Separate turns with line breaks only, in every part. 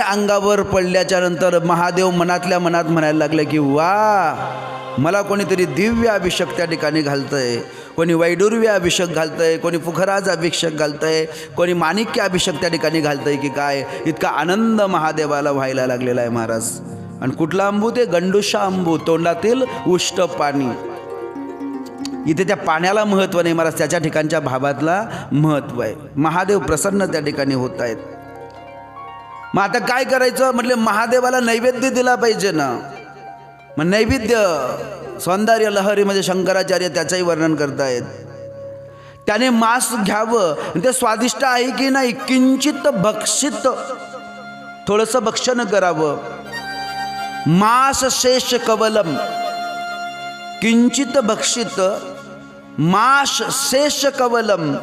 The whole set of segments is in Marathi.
अंगावर पडल्याच्या नंतर महादेव मनातल्या मनात म्हणायला लागले की वा मला कोणीतरी दिव्य अभिषेक त्या ठिकाणी घालतंय. कोणी वैडुर्व्य अभिषेक घालतंय कोणी फुखराज अभिषेक घालतंय कोणी माणिक्य अभिषेक त्या ठिकाणी घालतंय की काय? इतका आनंद महादेवाला व्हायला लागलेला आहे महाराज. आणि कुठला अंबू ते? गंडुषा अंबू तोंडातील उष्ट पाणी. इथे त्या पाण्याला महत्त्व नाही महाराज त्याच्या ठिकाणच्या भावातला महत्त्व आहे. महादेव प्रसन्न त्या ठिकाणी होत आहेत. मग आता काय करायचं? म्हटले महादेवाला नैवेद्य दिला पाहिजे ना. मग नैवेद्य सौंदर्य लहरीमध्ये शंकराचार्य त्याचंही वर्णन करतायत. त्याने मांस घ्यावं. ते स्वादिष्ट आहे की नाही? किंचित भक्षित. थोडंसं भक्षण करावं. मांस शेष कवलम. किंचित भक्षित. मास शेष कवलम.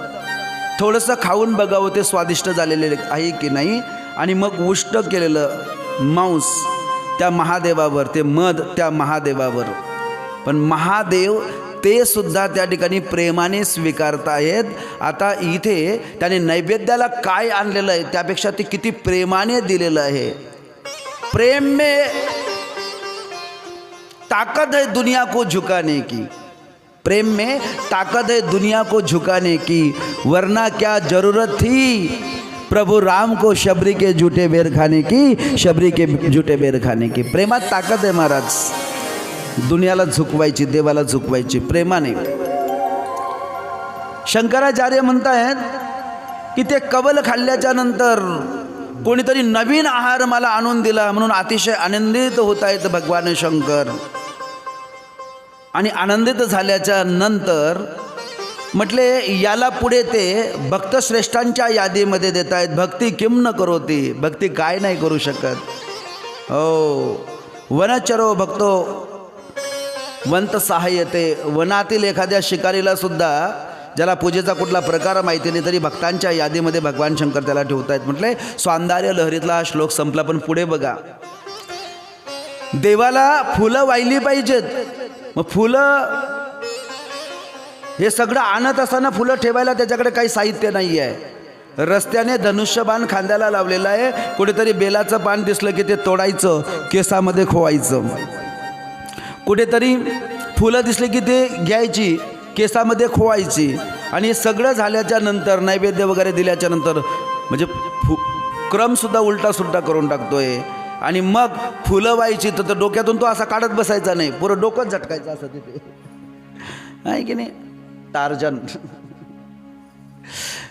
थोडंसं खाऊन बघावं ते स्वादिष्ट झालेले आहे की नाही? आणि मग उष्ट केलेलं मांस त्या महादेवावर ते मध त्या महादेवावर. पण महादेव ते सुद्धा त्या ठिकाणी प्रेमाने स्वीकारतायत आता इथे त्याने नैवेद्याला काय आणलेलं आहे त्यापेक्षा ते किती प्रेमाने दिलेलं आहे. प्रेम में ताकद है दुनिया को झुकाने की. प्रेम में ताकत है दुनिया को झुकाने की वरना क्या जरूरत थी? प्रभु राम को शबरी के जूठे बेर खाने की शबरी के जूठे बेर खाने की. प्रेमात ताकद आहे महाराज. दुनियाला झुकवायची देवाला झुकवायची प्रेमाने शंकराचार्य म्हणतायत की ते कबल खाल्ल्याच्या नंतर कोणीतरी नवीन आहार मला आणून दिला म्हणून अतिशय आनंदित होत आहेत भगवान शंकर. आणि आनंदित झाल्याच्यानंतर म्हटले याला पुढे ते भक्तश्रेष्ठांच्या यादीमध्ये देत आहेत भक्ती किम न करोती. भक्ती काय नाही करू शकत. हो. वनचरो भक्तो वंत सहाय्यते. वनातील एखाद्या शिकारीला सुद्धा ज्याला पूजेचा कुठला प्रकार माहिती नाही तरी भक्तांच्या यादीमध्ये भगवान शंकर त्याला ठेवत आहेत म्हटले सौंदर्य लहरीतला हा श्लोक संपला पण पुढे बघा. देवाला फुलं वाहिली पाहिजेत. मग फुलं हे सगळं आणत असताना फुलं ठेवायला त्याच्याकडे काही साहित्य नाही आहे रस्त्याने धनुष्यबाण खांद्याला लावलेलं आहे. कुठेतरी बेलाचं पान दिसलं की ते तोडायचं केसामध्ये खोवायचं. कुठेतरी फुलं दिसली की ते घ्यायची केसामध्ये खोवायची. आणि सगळं झाल्याच्यानंतर नैवेद्य वगैरे दिल्याच्या नंतर म्हणजे फु क्रमसुद्धा उलटा सुलटा करून टाकतोय. आणि मग फुलं व्हायची तर तो डोक्यातून तो असा काढत बसायचा नाही. पुरं डोकंच झटकायचं असं तिथे. आहे की नाही? टार्जन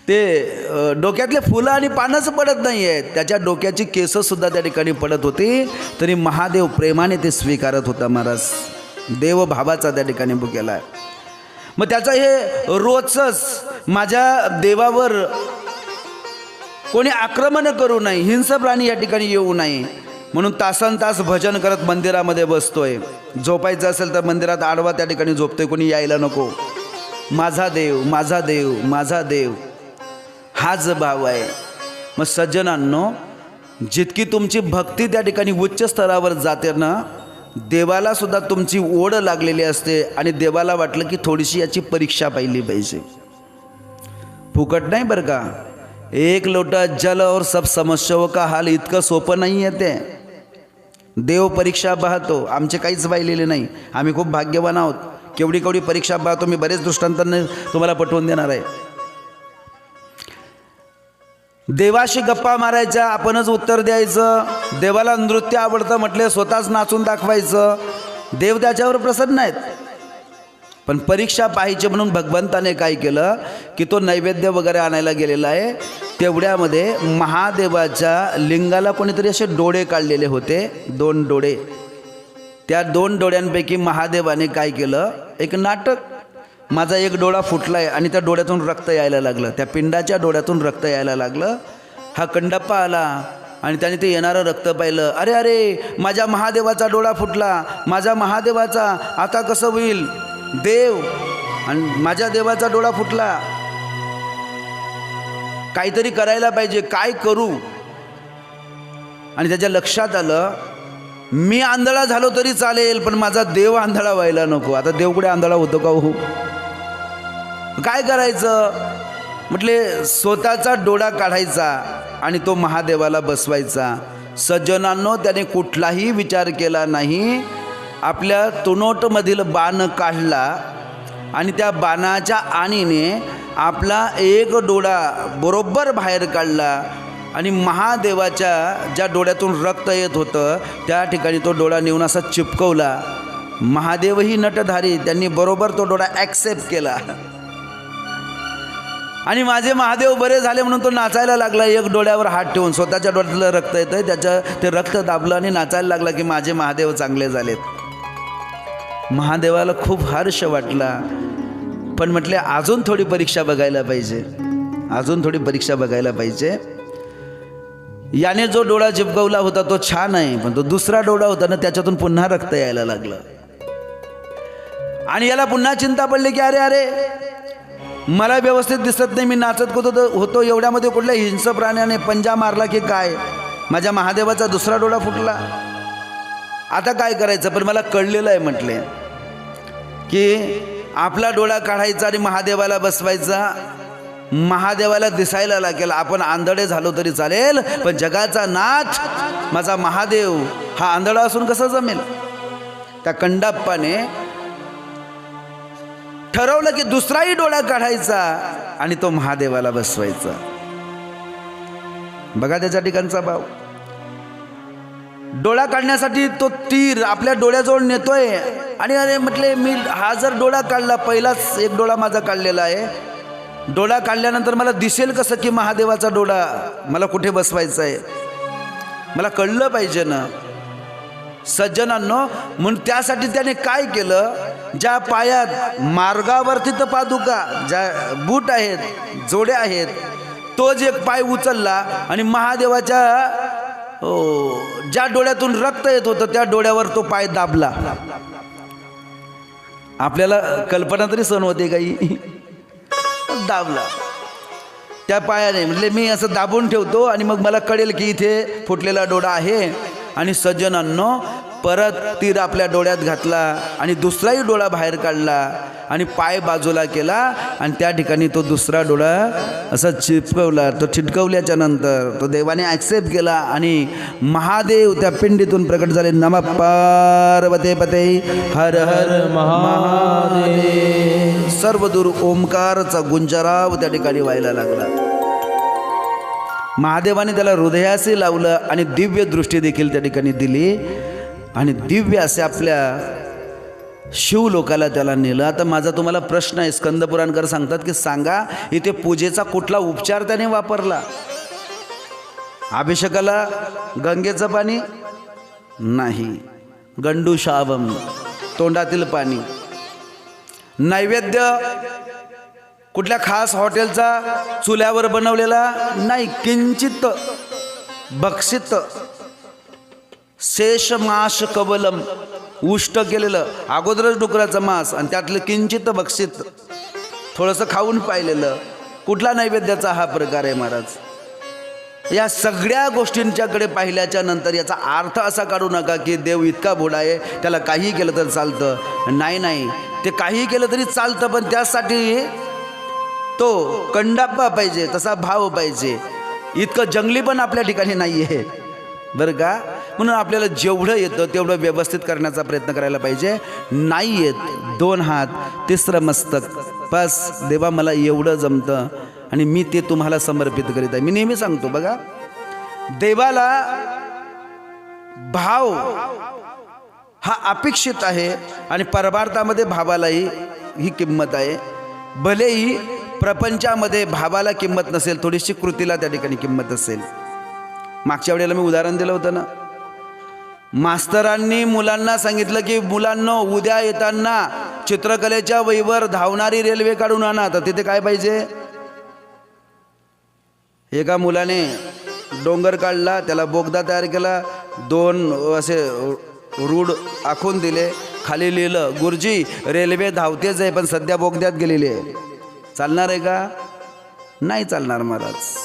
ते डोक्यातले फुलं आणि पानंच पडत नाही आहेत त्याच्या डोक्याची केसंसुद्धा त्या ठिकाणी पडत होती. तरी महादेव प्रेमाने ते स्वीकारत होता महाराज. देव भावाचा त्या ठिकाणी बुकेला आहे. मग त्याचं हे रोजच माझ्या देवावर कोणी आक्रमण करू नये हिंस प्राणी या ठिकाणी येऊ नये. म्हणून तासन तास भजन करत मंदिरामध्ये बसतोय. झोपायचं असेल तर मंदिरात आडवा त्या ठिकाणी झोपतोय कोणी यायला नको. माझा देव माझा देव माझा देव. हाच भाव आहे. मग सज्जनांनो जितकी तुमची भक्ती त्या ठिकाणी उच्च स्तरावर जाते ना देवाला सुद्धा तुमची ओढ लागलेली असते आणि देवाला वाटलं की थोडीशी याची परीक्षा पाहिली पाहिजे. फुकट नाही बरं का? एक लोटा जल और सब समस्याओं का हाल इतकं सोपं नाही आहे ते. देव परीक्षा पाहतो. आमचे काहीच पाहिलेले नाही. आम्ही खूप भाग्यवान आहोत. केवढी केवढी परीक्षा पाहतो मी बरेच दृष्टांतांनी तुम्हाला पटवून देणार आहे. देवाशी गप्पा मारायच्या आपणच उत्तर द्यायचं. देवाला नृत्य आवडतं म्हटले स्वतःच नाचून दाखवायचं. देव त्याच्यावर प्रसन्न आहेत. पण परीक्षा पाहायची म्हणून भगवंताने काय केलं की तो नैवेद्य वगैरे आणायला गेलेला आहे. तेवढ्यामध्ये महादेवाच्या लिंगाला कोणीतरी असे डोळे काढलेले होते दोन डोळे. त्या दोन डोळ्यांपैकी महादेवाने काय केलं एक नाटक. माझा एक डोळा फुटला आहे आणि त्या डोळ्यातून रक्त यायला लागलं. त्या पिंडाच्या डोळ्यातून रक्त यायला लागलं. हा कंडप्पा आला आणि त्याने ते येणारं रक्त पाहिलं. अरे अरे माझ्या महादेवाचा डोळा फुटला. माझ्या महादेवाचा आता कसं होईल? देव. आणि माझ्या देवाचा डोळा फुटला. काहीतरी करायला पाहिजे. काय करू? आणि त्याच्या लक्षात आलं मी आंधळा झालो तरी चालेल पण माझा देव आंधळा व्हायला नको. आता देव कुठे आंधळा होतो का हो? काय करायचं? म्हटले स्वतःचा डोळा काढायचा आणि तो महादेवाला बसवायचा. सज्जनांनो त्याने कुठलाही विचार केला नाही. आपल्या तुनोटमधील बाण काढला आणि त्या बाणाच्या आणीने आपला एक डोळा बरोबर बाहेर काढला. आणि महादेवाच्या ज्या डोळ्यातून रक्त येत होतं त्या ठिकाणी तो डोळा नेऊन असा चिपकवला. महादेवही नटधारी त्यांनी बरोबर तो डोळा ॲक्सेप्ट केला. आणि माझे महादेव बरे झाले म्हणून तो नाचायला लागला. एक डोळ्यावर हात ठेवून स्वतःच्या डोळ्यातलं रक्त येतं त्याच्या ते रक्त दाबलं आणि नाचायला लागला की माझे महादेव चांगले झालेत. महादेवाला खूप हर्ष वाटला. पण म्हटले अजून थोडी परीक्षा बघायला पाहिजे. अजून थोडी परीक्षा बघायला पाहिजे. याने जो डोळा चिपकवला होता तो छान आहे पण तो दुसरा डोळा होता ना त्याच्यातून पुन्हा रक्त यायला लागलं. आणि याला पुन्हा चिंता पडली की अरे अरे मला व्यवस्थित दिसत नाही मी नाचत होतो होतो एवढ्यामध्ये कुठल्या हिंस प्राण्याने पंजा मारला की काय? माझ्या महादेवाचा दुसरा डोळा फुटला. आता काय करायचं? पण मला कळलेलं आहे म्हटले की आपला डोळा काढायचा आणि महादेवाला बसवायचा महादेवाला दिसायला लागेल आपण आंधळे झालो तरी चालेल पण जगाचा नाच माझा महादेव हा आंधळा असून कसा जमेल? त्या कंडाप्पाने ठरवलं की दुसराही डोळा काढायचा आणि तो महादेवाला बसवायचा. बघा त्याच्या ठिकाणचा भाव. डोळा काढण्यासाठी तो तीर आपल्या डोळ्याजवळ नेतोय. आणि अरे म्हटले मी हा जर डोळा काढला पहिलाच एक डोळा माझा काढलेला आहे. डोळा काढल्यानंतर मला दिसेल कसं की महादेवाचा डोळा मला कुठे बसवायचा आहे मला कळलं पाहिजे ना. सज्जनांनो म्हणून त्यासाठी त्याने काय केलं? ज्या पायात मार्गावरती तर पादुका ज्या बूट आहेत जोड्या आहेत तोच एक पाय उचलला आणि महादेवाच्या ज्या डोळ्यातून रक्त येत होतं त्या डोळ्यावर तो पाय दाबला. आपल्याला कल्पना तरी सण होते काही दाबला. त्या पायाने म्हणजे मी असं दाबून ठेवतो आणि मग मला कळेल की इथे फुटलेला डोडा आहे. आणि सज्जनांनो परत तीर आपल्या डोळ्यात घातला आणि दुसराही डोळा बाहेर काढला आणि पाय बाजूला केला आणि त्या ठिकाणी तो दुसरा डोळा असा चिटकवला तो चिटकवल्याच्या नंतर तो देवाने ॲक्सेप्ट केला आणि महादेव त्या पिंडीतून प्रकट झाले. नम पार्वते पते हर हर महादेव. सर्व दूर ओंकारचा गुंजराव त्या ठिकाणी व्हायला लागला. महादेवाने त्याला हृदयाशी लावलं आणि दिव्य दृष्टी देखील त्या ठिकाणी दिली. आणि दिव्य असे आपल्या शिवलोकाला त्याला नेलं. आता माझा तुम्हाला प्रश्न आहे स्कंदपुराणकर सांगतात की सांगा इथे पूजेचा कुठला उपचार त्याने वापरला? अभिषेकाला गंगेचं पाणी नाही गंडूशावम तोंडातील पाणी. नैवेद्य कुठल्या खास हॉटेलचा चुल्यावर बनवलेला? नाही किंचित बक्षित. शेष माश कवलम उष्ट केलेलं अगोदरच डुकराचं मांस आणि त्यातलं किंचित बक्षित थोडंसं खाऊन पाहिलेलं. कुठला नैवेद्याचा हा प्रकार आहे महाराज? या सगळ्या गोष्टींच्याकडे पाहिल्याच्या नंतर याचा अर्थ असा काढू नका की देव इतका भोडा आहे त्याला काहीही केलं तर चालतं. नाही नाही. ते काहीही केलं तरी चालतं पण त्यासाठी तो कंडाप्पा पाहिजे तसा भाव पाहिजे. इतकं जंगली पण आपल्या ठिकाणी नाही आहे बरं का? म्हणून आपल्याला जेवढं येतं तेवढं व्यवस्थित करण्याचा प्रयत्न करायला पाहिजे. नाही येत दोन हात तिसरं मस्तक. बस देवा मला एवढं जमतं आणि मी ते तुम्हाला समर्पित करीत आहे. मी नेहमी सांगतो बघा देवाला भाव हा अपेक्षित आहे आणि परमार्थामध्ये भावालाही ही किंमत आहे. भलेही प्रपंचामध्ये भावाला किंमत नसेल थोडीशी कृतीला त्या ठिकाणी किंमत असेल. मागच्या वेळेला मी उदाहरण दिलं होतं ना. मास्तरांनी मुलांना सांगितलं की मुलांना उद्या येताना चित्रकलेच्या वहीवर धावणारी रेल्वे काढून आणा. तर तिथे काय पाहिजे? एका मुलाने डोंगर काढला त्याला बोगदा तयार केला दोन असे रूढ आखून दिले. खाली लिहिलं गुरुजी रेल्वे धावतेच आहे पण सध्या बोगद्यात गेलेली आहे. चालणार आहे का? नाही चालणार महाराज.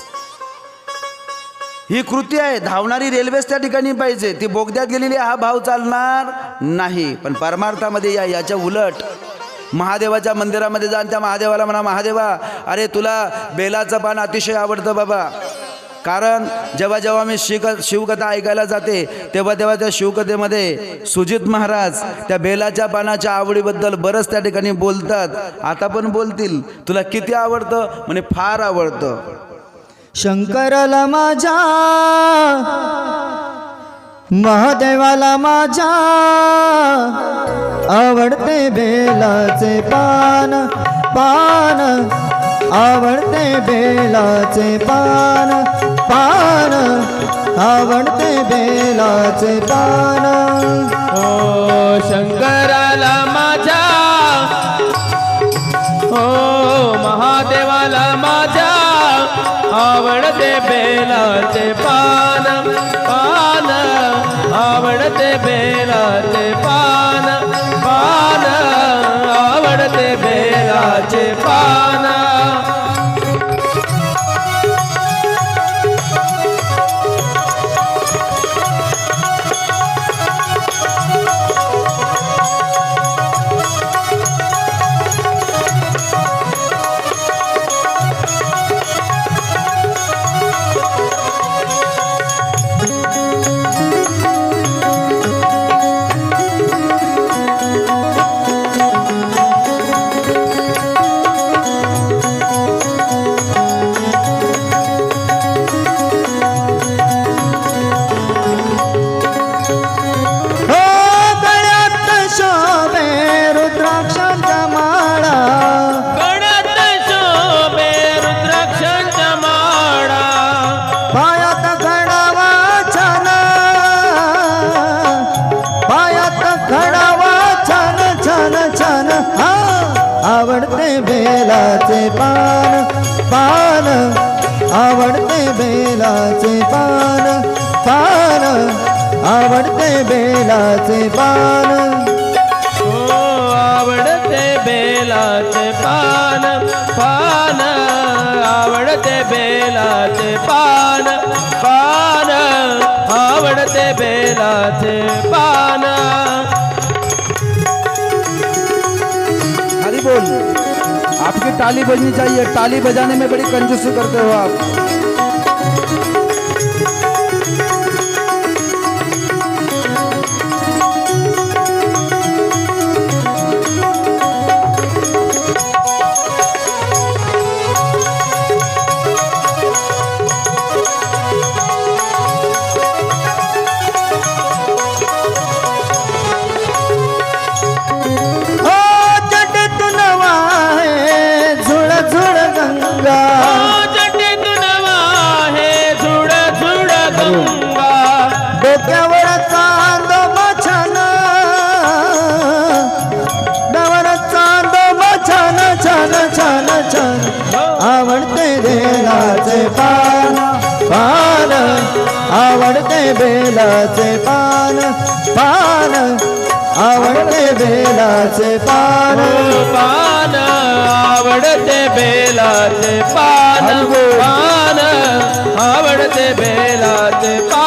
ही कृती आहे. धावणारी रेल्वेच त्या ठिकाणी पाहिजे. ती बोगद्यात गेलेली हा भाव चालणार नाही. पण परमार्थामध्ये या याच्या उलट महादेवाच्या मंदिरामध्ये जाऊन त्या महादेवाला म्हणा महादेवा अरे तुला बेलाचं पान अतिशय आवडतं बाबा. कारण जेव्हा जेव्हा मी शिक शिवकथा ऐकायला जाते तेव्हा तेव्हा त्या शिवकथेमध्ये सुजित महाराज त्या बेलाच्या पानाच्या आवडीबद्दल बरंच त्या ठिकाणी बोलतात. आता पण बोलतील. तुला किती आवडतं? म्हणे फार आवडतं.
शंकराला माझ्या महादेवाला माझ्या आवडते बेलाचे पान पान आवडते बेलाचे पान पान आवडते बेलाचे पान.
ओ बेलाचे पान पान आवडते बेलाचे पान पान आवडते बेलाचे पान.
पान पान आवडते बेलाचे पान पान आवडते बेलाचे पान.
हो आवडते बेलाचे पान पान आवडते बेलाचे पान पान आवडते बेलाचे पान.
हरी बोल. आपकी ताली बजनी चाहिए। ताली बजाने में बड़ी कंजूसी करते हो आप।
छान छान छान. आवडते बेलाचे पान पान. आवडते बेलाचे पान पान. आवडते बेलाचे पान.
पान आवडते बेलाचे पान पान. आवडते बेलाचे पान.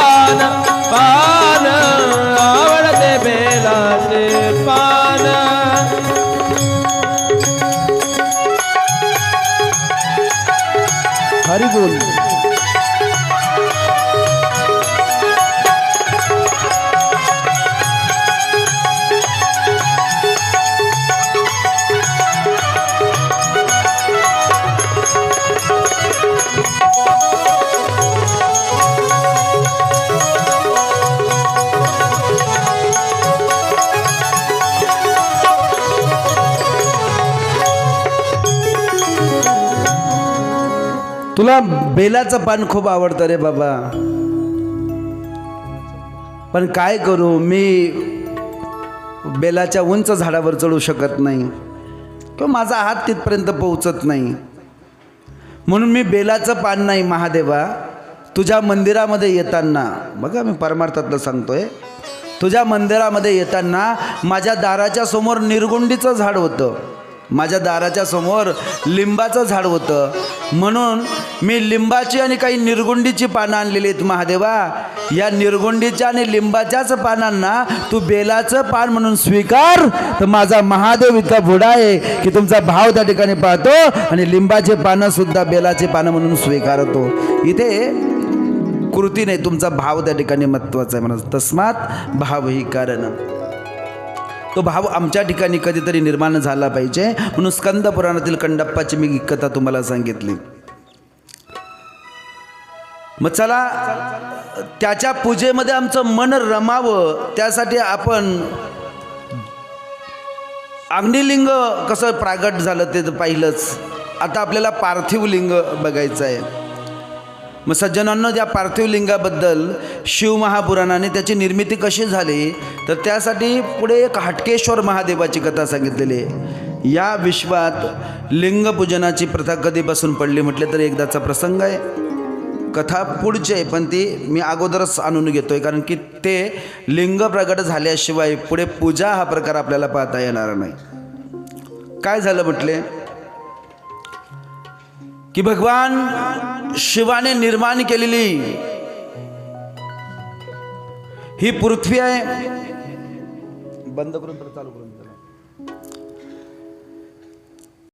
हरी तुला बेलाचं पान खूप आवडतं रे बाबा. पण काय करू मी बेलाच्या उंच झाडावर चढू शकत नाही. किंवा माझा हात तिथपर्यंत पोहोचत नाही. म्हणून मी बेलाचं पान नाही महादेवा. तुझ्या मंदिरामध्ये येताना बघा मी परमार्थातलं सांगतोय. तुझ्या मंदिरामध्ये येताना माझ्या दाराच्या समोर निर्गुंडीचं झाड होतं. माझ्या दाराच्या समोर लिंबाचं झाड होतं. म्हणून मी लिंबाची आणि काही निर्गुंडीची पानं आणलेली आहेत महादेवा. या निर्गुंडीच्या आणि लिंबाच्याच पानांना तू बेलाचं पान म्हणून स्वीकार. तर माझा महादेव इतका बुडा आहे की तुमचा भाव त्या ठिकाणी पाहतो आणि लिंबाचे पानं सुद्धा बेलाचे पानं म्हणून स्वीकारतो. इथे कृती नाही तुमचा भाव त्या ठिकाणी महत्त्वाचा आहे म्हणा तस्मात भाव ही कारण. तो भाव आमच्या ठिकाणी कधीतरी निर्माण झाला पाहिजे. म्हणून स्कंद पुराणातील कंडप्पाची मी कथा तुम्हाला सांगितली. मग चला त्याच्या पूजेमध्ये आमचं मन रमावं त्यासाठी आपण अग्निलिंग कसं प्रागट झालं ते तर पाहिलंच. आता आपल्याला पार्थिव लिंग बघायचं आहे. मग सज्जनांना त्या पार्थिव लिंगाबद्दल शिवमहापुराणाने त्याची निर्मिती कशी झाली? तर त्यासाठी पुढे एक हटकेश्वर महादेवाची कथा सांगितलेली आहे. या विश्वात लिंगपूजनाची प्रथा कधीपासून पडली म्हटले तर एकदाचा प्रसंग आहे. कथा पुढची आहे पण ती मी अगोदरच आणून घेतो आहे कारण की ते लिंग प्रगट झाल्याशिवाय पुढे पूजा हा प्रकार आपल्याला पाहता येणार नाही. काय झालं म्हटले? की भगवान शिवाने निर्माण केलेली ही पृथ्वी आहे. बंद करून चालू करून